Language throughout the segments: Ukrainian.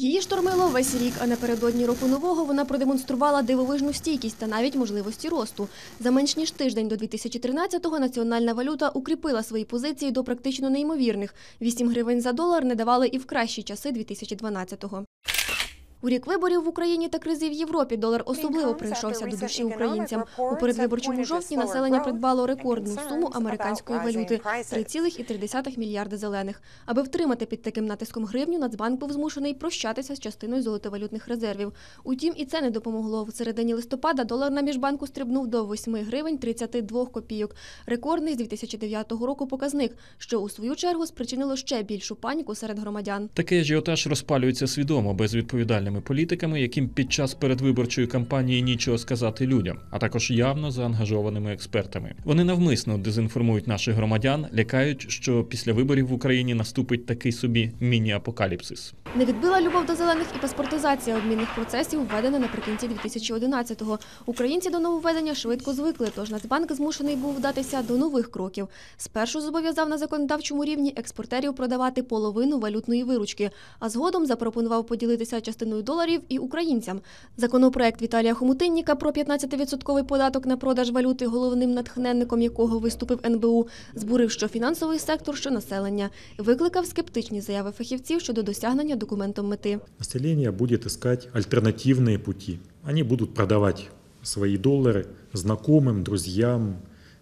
Її штормило весь рік, а напередодні року нового вона продемонструвала дивовижну стійкість та навіть можливості росту. За менш ніж тиждень до 2013-го національна валюта укріпила свої позиції до практично неймовірних. 8 гривень за долар не давали і в кращі часи 2012-го. У рік виборів в Україні та кризи в Європі долар особливо прийшовся до душі українцям. У передвиборчому жовтні населення придбало рекордну суму американської валюти 3,3 мільярди зелених. Аби втримати під таким натиском гривню, Нацбанк був змушений прощатися з частиною золотовалютних резервів. Утім, і це не допомогло. В середині листопада долар на міжбанку стрибнув до 8 гривень 32 копійок. Рекордний з 2009 року показник, що у свою чергу спричинило ще більшу паніку серед громадян. Такий ажіотаж розпалюється свідомо безвідповідальними політиками, яким під час передвиборчої кампанії нічого сказати людям, а також явно заангажованими експертами. Вони навмисно дезінформують наших громадян, лякають, що після виборів в Україні наступить такий собі міні-апокаліпсис. Не відбила любов до зелених і паспортизація обмінних процесів, введена наприкінці 2011-го. Українці до нововведення швидко звикли, тож Нацбанк змушений був вдатися до нових кроків. Спершу зобов'язав на законодавчому рівні експортерів продавати половину валютної виручки, а згодом запропонував поділитися частиною доларів і українцям. Законопроект Віталія Хомутинніка про 15-відсотковий податок на продаж валюти, головним натхненником якого виступив НБУ, збурив що фінансовий сектор, що населення. Викликав скептичні заяви фахівців щодо досягнення документом мети. Население будет искать альтернативные пути. Они будут продавать свои доллары знакомым, друзьям,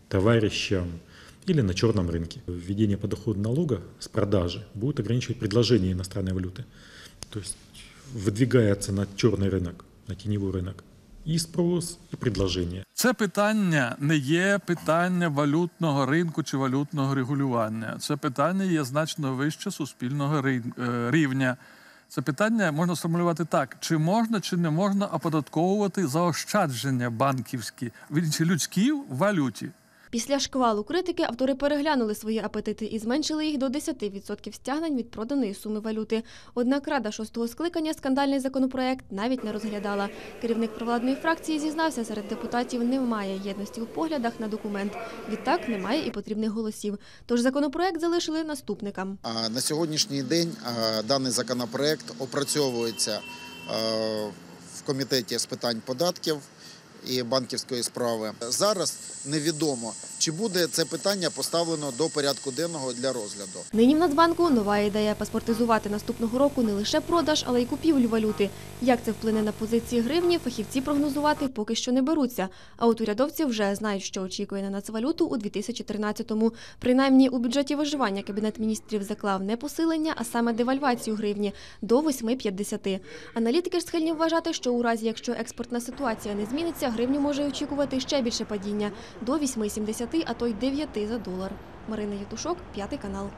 товарищам или на черном рынке. Введение подоходного налога с продажи будет ограничивать предложение иностранной валюты. То есть выдвигается на черный рынок, на теневой рынок и спрос, и предложение. Це питання не є питання валютного ринку чи валютного регулювання. Це питання є значно вище суспільного рин- е, рівня. Це питання можна сформулювати так: чи можна, чи не можна оподатковувати заощадження банківські, вірніше, людські в валюті. Після шквалу критики автори переглянули свої апетити і зменшили їх до 10% стягнень від проданої суми валюти. Однак Рада шостого скликання скандальний законопроект навіть не розглядала. Керівник провладної фракції зізнався, серед депутатів немає єдності у поглядах на документ. Відтак немає і потрібних голосів. Тож законопроект залишили наступникам. На сьогоднішній день даний законопроект опрацьовується в комітеті з питань податків і банківської справи. Зараз невідомо, чи буде це питання поставлено до порядку денного для розгляду. Нині в Нацбанку нова ідея паспортизувати наступного року не лише продаж, але й купівлю валюти. Як це вплине на позиції гривні, фахівці прогнозувати поки що не беруться. А от урядовці вже знають, що очікує на нацвалюту у 2013-му. Принаймні у бюджеті виживання кабінет міністрів заклав не посилення, а саме девальвацію гривні до 8,50. Аналітики ж схильні вважати, що у разі, якщо експортна ситуація не зміниться, гривню може очікувати ще більше падіння до 8,70, а то й 9 за долар. Марина Єтушок, п'ятий канал.